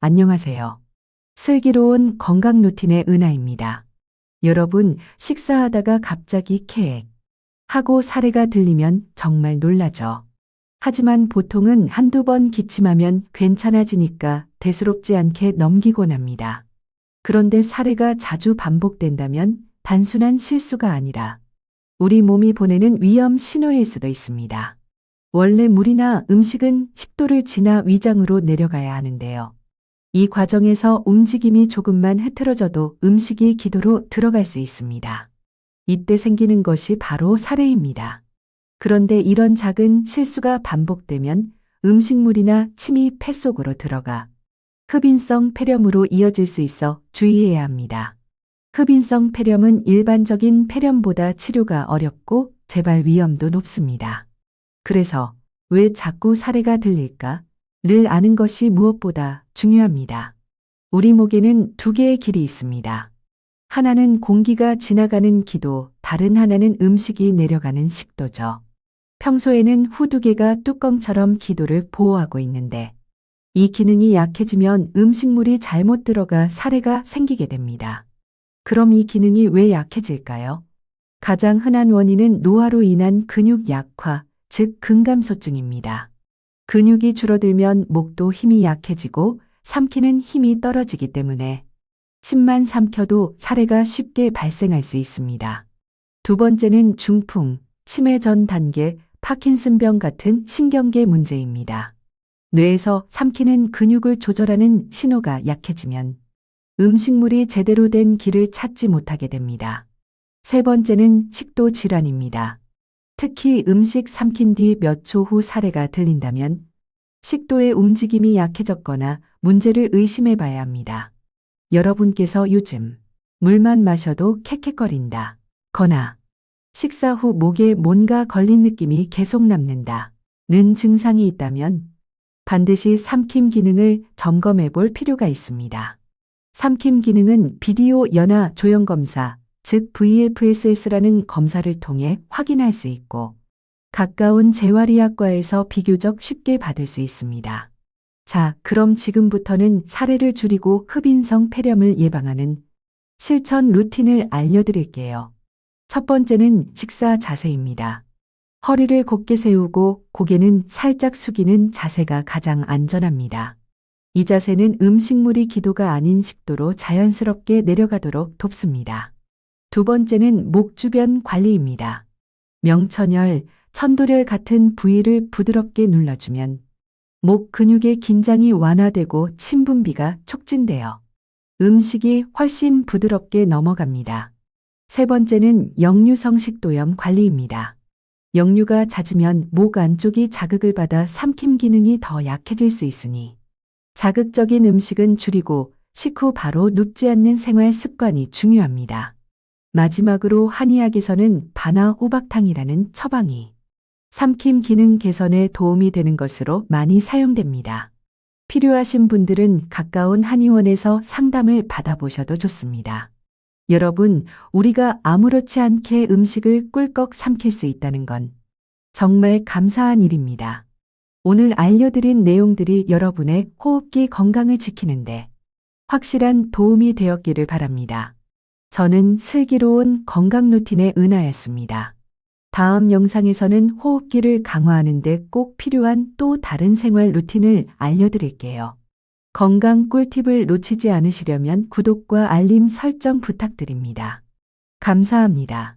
안녕하세요. 슬기로운 건강 루틴의 은하입니다. 여러분, 식사하다가 갑자기 케액 하고 사례가 들리면 정말 놀라죠. 하지만 보통은 한두 번 기침하면 괜찮아지니까 대수롭지 않게 넘기곤 합니다. 그런데 사례가 자주 반복된다면 단순한 실수가 아니라 우리 몸이 보내는 위험 신호일 수도 있습니다. 원래 물이나 음식은 식도를 지나 위장으로 내려가야 하는데요. 이 과정에서 움직임이 조금만 흐트러져도 음식이 기도로 들어갈 수 있습니다. 이때 생기는 것이 바로 사례입니다. 그런데 이런 작은 실수가 반복되면 음식물이나 침이 폐 속으로 들어가 흡인성 폐렴으로 이어질 수 있어 주의해야 합니다. 흡인성 폐렴은 일반적인 폐렴보다 치료가 어렵고 재발 위험도 높습니다. 그래서 왜 자꾸 사례가 들릴까? 를 아는 것이 무엇보다 중요합니다. 우리 목에는 두 개의 길이 있습니다. 하나는 공기가 지나가는 기도, 다른 하나는 음식이 내려가는 식도죠. 평소에는 후두 개가 뚜껑처럼 기도를 보호하고 있는데 이 기능이 약해지면 음식물이 잘못 들어가 사례가 생기게 됩니다. 그럼 이 기능이 왜 약해질까요? 가장 흔한 원인은 노화로 인한 근육 약화, 즉 근감소증입니다. 근육이 줄어들면 목도 힘이 약해지고 삼키는 힘이 떨어지기 때문에 침만 삼켜도 사례가 쉽게 발생할 수 있습니다. 두 번째는 중풍, 치매 전 단계, 파킨슨병 같은 신경계 문제입니다. 뇌에서 삼키는 근육을 조절하는 신호가 약해지면 음식물이 제대로 된 길을 찾지 못하게 됩니다. 세 번째는 식도 질환입니다. 특히 음식 삼킨 뒤 몇 초 후 사례가 들린다면 식도의 움직임이 약해졌거나 문제를 의심해 봐야 합니다. 여러분께서 요즘 물만 마셔도 캑캑거린다. 거나 식사 후 목에 뭔가 걸린 느낌이 계속 남는다. 는 증상이 있다면 반드시 삼킴 기능을 점검해 볼 필요가 있습니다. 삼킴 기능은 비디오 연화 조형 검사, 즉 VFSS라는 검사를 통해 확인할 수 있고 가까운 재활의학과에서 비교적 쉽게 받을 수 있습니다. 자, 그럼 지금부터는 사례를 줄이고 흡인성 폐렴을 예방하는 실천 루틴을 알려드릴게요. 첫 번째는 식사 자세입니다. 허리를 곧게 세우고 고개는 살짝 숙이는 자세가 가장 안전합니다. 이 자세는 음식물이 기도가 아닌 식도로 자연스럽게 내려가도록 돕습니다. 두 번째는 목 주변 관리입니다. 명천혈, 천도혈 같은 부위를 부드럽게 눌러주면 목 근육의 긴장이 완화되고 침 분비가 촉진되어 음식이 훨씬 부드럽게 넘어갑니다. 세 번째는 역류성 식도염 관리입니다. 역류가 잦으면 목 안쪽이 자극을 받아 삼킴 기능이 더 약해질 수 있으니 자극적인 음식은 줄이고 식후 바로 눕지 않는 생활 습관이 중요합니다. 마지막으로 한의학에서는 바나 호박탕이라는 처방이 삼킴 기능 개선에 도움이 되는 것으로 많이 사용됩니다. 필요하신 분들은 가까운 한의원에서 상담을 받아보셔도 좋습니다. 여러분, 우리가 아무렇지 않게 음식을 꿀꺽 삼킬 수 있다는 건 정말 감사한 일입니다. 오늘 알려드린 내용들이 여러분의 호흡기 건강을 지키는데 확실한 도움이 되었기를 바랍니다. 저는 슬기로운 건강 루틴의 은하였습니다. 다음 영상에서는 호흡기를 강화하는 데 꼭 필요한 또 다른 생활 루틴을 알려드릴게요. 건강 꿀팁을 놓치지 않으시려면 구독과 알림 설정 부탁드립니다. 감사합니다.